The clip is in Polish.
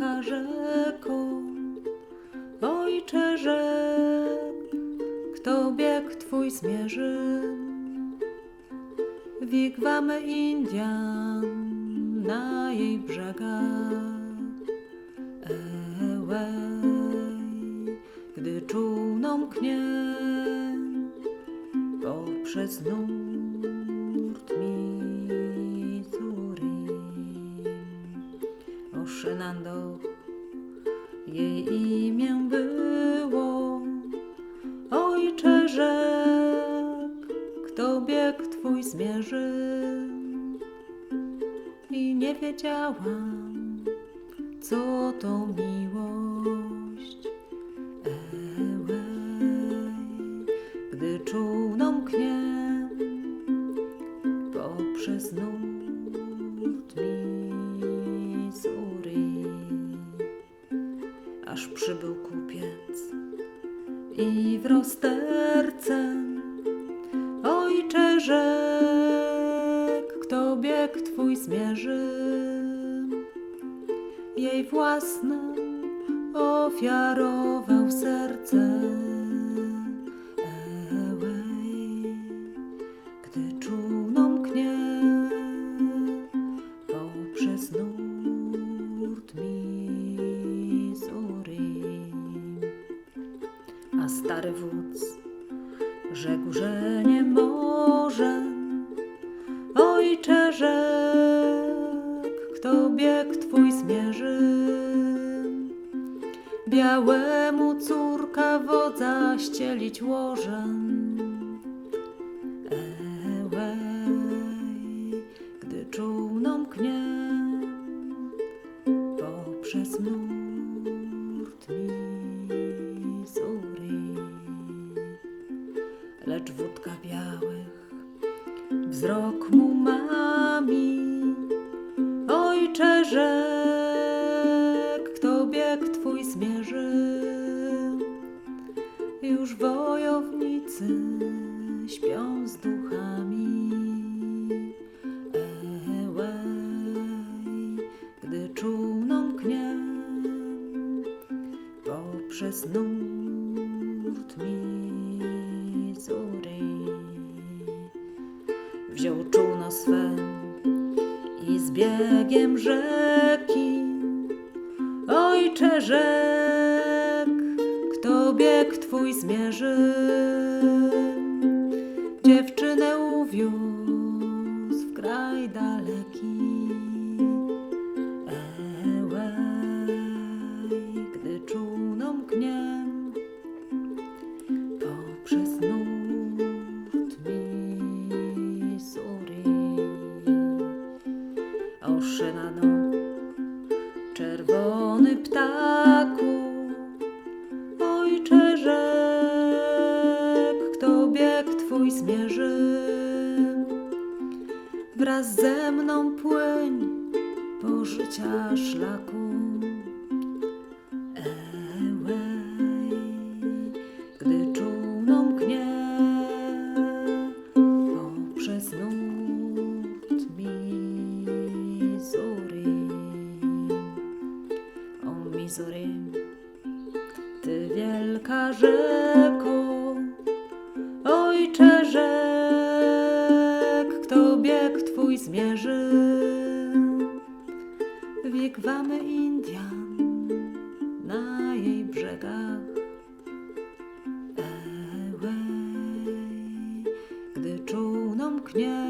błąka rzeką. Ojcze rzek, kto bieg Twój zmierzy? Wigwamy Indian na jej brzegach. Ewej, gdy czółno mknie poprzez nurt mi Oszenando jej imię było. Ojcze kto bieg twój zmierzy? I nie wiedziałam, co to miłość. Przybył kupiec i w rozterce ojcze rzek, kto bieg twój zmierzy, jej własne ofiarował serce. Ełej, gdy czółną stary wódz rzekł, że nie może. Ojcze rzek, kto bieg twój zmierzy. Białemu córka wodza ścielić łożem. Ełej, gdy czółną knie poprzez nurt Lecz wódka białych wzrok mu mami. Ojcze rzek, kto bieg twój zmierzy? Już wojownicy śpią z duchami. Ełej, gdy czółną knie poprzez nurt Wziął czółno swe i z biegiem rzeki Ojcze rzek, kto bieg twój zmierzy? Zmierzy? Wraz ze mną płyń po życia szlaku. Ełej, gdy czółną knie poprzez nurt Missouri. O Missouri, ty wielka rzeko, zmierzy? Wigwamy Indian na jej brzegach. Ełej, gdy czółną knie